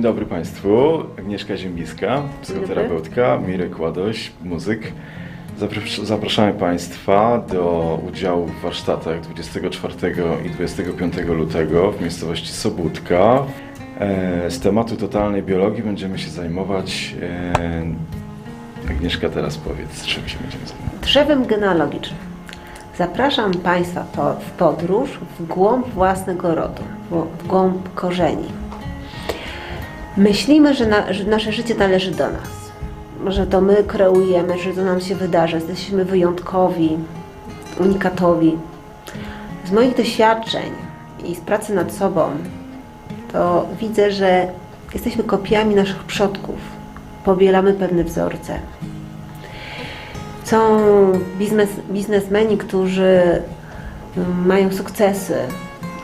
Dzień dobry Państwu. Agnieszka Ziembiska, psychoterapeutka, Mirek Ładoś, muzyk. Zapras- Zapraszamy Państwa do udziału w warsztatach 24 i 25 lutego w miejscowości Sobótka. E, Z tematu totalnej biologii będziemy się zajmować. e, Agnieszka teraz powiedz, czym się będziemy zajmować. Drzewem genealogicznym. Zapraszam Państwa po, w podróż w głąb własnego rodu, w głąb korzeni. Myślimy, że, na, że nasze życie należy do nas, że to my kreujemy, że to nam się wydarza, jesteśmy wyjątkowi, unikatowi. Z moich doświadczeń i z pracy nad sobą, to widzę, że jesteśmy kopiami naszych przodków, powielamy pewne wzorce. Są biznes, biznesmeni, którzy mm, mają sukcesy,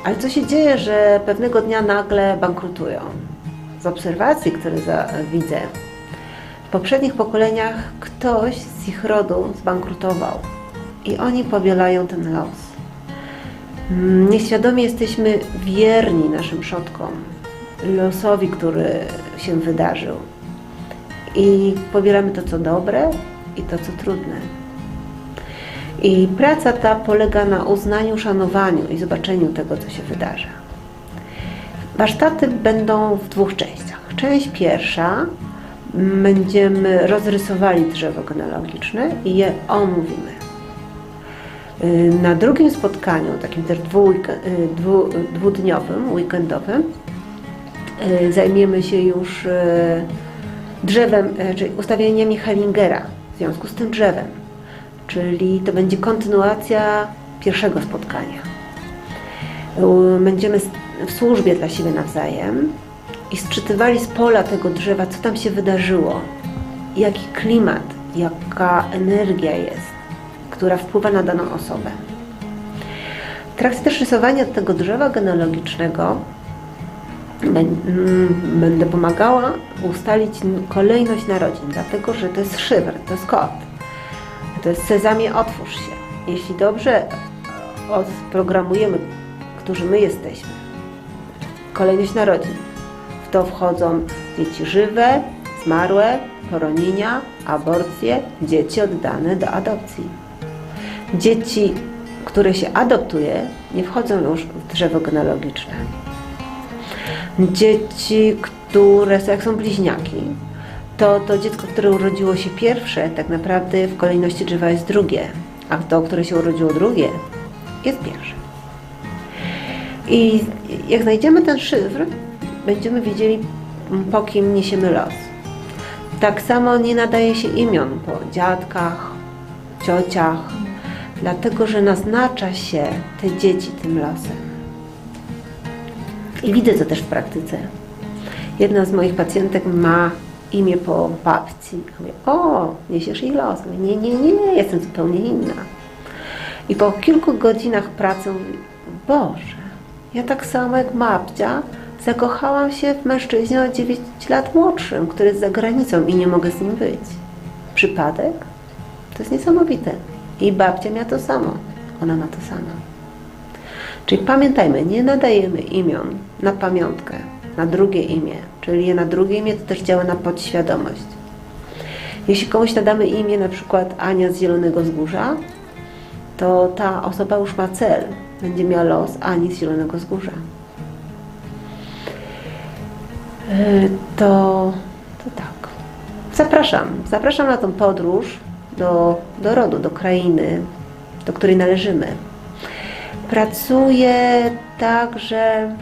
ale co się dzieje, że pewnego dnia nagle bankrutują? Z obserwacji, które za, widzę, w poprzednich pokoleniach ktoś z ich rodu zbankrutował i oni powielają ten los. Mm, Nieświadomie jesteśmy wierni naszym przodkom, losowi, który się wydarzył. I powielamy to, co dobre i to, co trudne. I praca ta polega na uznaniu, szanowaniu i zobaczeniu tego, co się wydarza. Warsztaty będą w dwóch częściach. Część pierwsza będziemy rozrysowali drzewo genealogiczne i je omówimy. Y, Na drugim spotkaniu, takim też dwuweek- y, dwu, dwudniowym, weekendowym, y, zajmiemy się już drzewem, czyli ustawieniami Hellingera w związku z tym drzewem. Czyli to będzie kontynuacja pierwszego spotkania. Będziemy w służbie dla siebie nawzajem i sczytywali z pola tego drzewa, co tam się wydarzyło, jaki klimat, jaka energia jest, która wpływa na daną osobę. W trakcie też rysowania tego drzewa genealogicznego mm, będę pomagała ustalić kolejność narodzin, dlatego że to jest szyfr, to jest kod. To jest sezamie, otwórz się. Jeśli dobrze odprogramujemy, którzy my jesteśmy, kolejność narodzin, w to wchodzą dzieci żywe, zmarłe, poronienia, aborcje, dzieci oddane do adopcji. Dzieci, które się adoptuje, nie wchodzą już w drzewo genealogiczne dzieci, które są, jak są bliźniaki, to to dziecko, które urodziło się pierwsze, tak naprawdę w kolejności drzewa jest drugie, a to, które się urodziło drugie, jest pierwsze. I jak znajdziemy ten szyfr, będziemy wiedzieli, po kim niesiemy los. Tak samo nie nadaje się imion po dziadkach, ciociach, dlatego że naznacza się te dzieci tym losem. I widzę to też w praktyce. Jedna z moich pacjentek ma imię po babci. Mówię, o, niesiesz jej los. Mówię, nie, nie, nie, jestem zupełnie inna. I po kilku godzinach pracy mówi, Boże, ja tak samo jak babcia zakochałam się w mężczyźnie o 9 lat młodszym, który jest za granicą i nie mogę z nim być. Przypadek? To jest niesamowite. I babcia miała to samo. Ona ma to samo. Czyli pamiętajmy, nie nadajemy imion na pamiątkę, na drugie imię. Czyli na drugie imię to też działa na podświadomość. Jeśli komuś nadamy imię, na przykład Ania z Zielonego Wzgórza, to ta osoba już ma cel. Będzie miała los Ani z Zielonego Wzgórza. Yy, To, to tak. Zapraszam. Zapraszam na tą podróż do, do rodu, do krainy, do której należymy. Pracuję także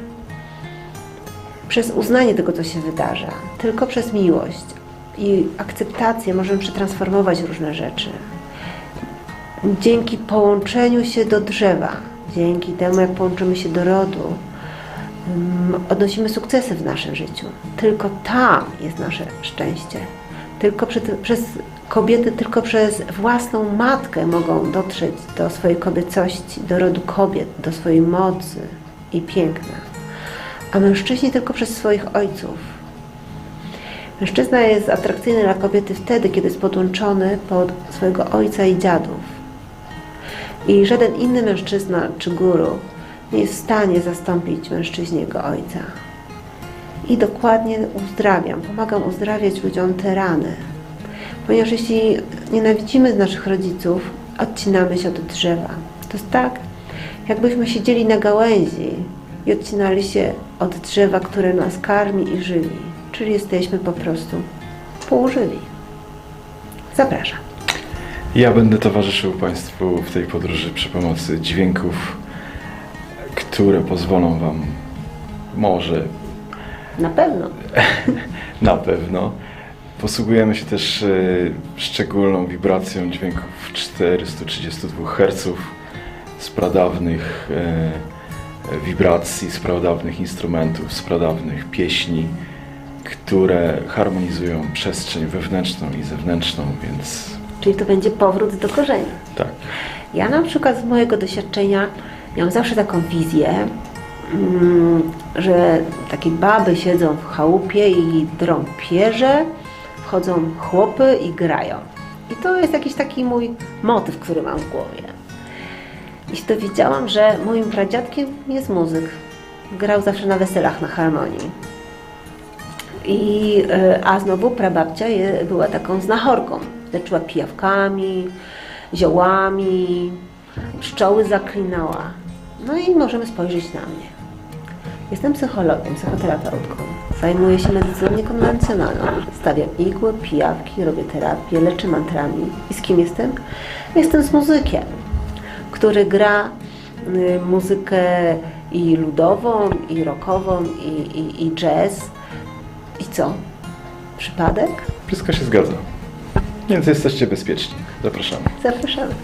przez uznanie tego, co się wydarza, tylko przez miłość i akceptację możemy przetransformować różne rzeczy. Dzięki połączeniu się do drzewa, dzięki temu, jak połączymy się do rodu, ym, odnosimy sukcesy w naszym życiu. Tylko tam jest nasze szczęście. Tylko przy, przez kobiety, tylko przez własną matkę mogą dotrzeć do swojej kobiecości, do rodu kobiet, do swojej mocy i piękna. A mężczyźni tylko przez swoich ojców. Mężczyzna jest atrakcyjny dla kobiety wtedy, kiedy jest podłączony pod swojego ojca i dziadów. I żaden inny mężczyzna czy guru nie jest w stanie zastąpić mężczyźnie jego ojca. i dokładnie uzdrawiam. Pomagam uzdrawiać ludziom te rany. Ponieważ jeśli nienawidzimy naszych rodziców, odcinamy się od drzewa. To jest tak, jakbyśmy siedzieli na gałęzi i odcinali się od drzewa, które nas karmi i żywi. Czyli jesteśmy po prostu półżywi. Zapraszam. Ja będę towarzyszył Państwu w tej podróży przy pomocy dźwięków, które pozwolą Wam może Na pewno. Na pewno. Posługujemy się też e, szczególną wibracją dźwięków 432 Hz z pradawnych e, wibracji, z pradawnych instrumentów, z pradawnych pieśni, które harmonizują przestrzeń wewnętrzną i zewnętrzną, więc Czyli to będzie powrót do korzeni. tak. Ja na przykład z mojego doświadczenia miałam zawsze taką wizję, mm, że takie baby siedzą w chałupie i drą pierze, wchodzą chłopy i grają. I to jest jakiś taki mój motyw, który mam w głowie. I się dowiedziałam, że moim pradziadkiem jest muzyk. Grał zawsze na weselach na harmonii. I, e, a znowu prababcia była taką znachorką. Leczyła pijawkami, ziołami, pszczoły zaklinała. No i możemy spojrzeć na mnie. Jestem psychologiem, psychoterapeutką. Zajmuję się medycyną niekonwencjonalną. Stawiam igły, pijawki, robię terapię, leczę mantrami. I z kim jestem? Jestem z muzykiem, który gra y, muzykę i ludową, i rockową, i, i, i jazz. I co? Przypadek? Wszystko się zgadza. Więc jesteście bezpieczni. Zapraszamy. Zapraszamy.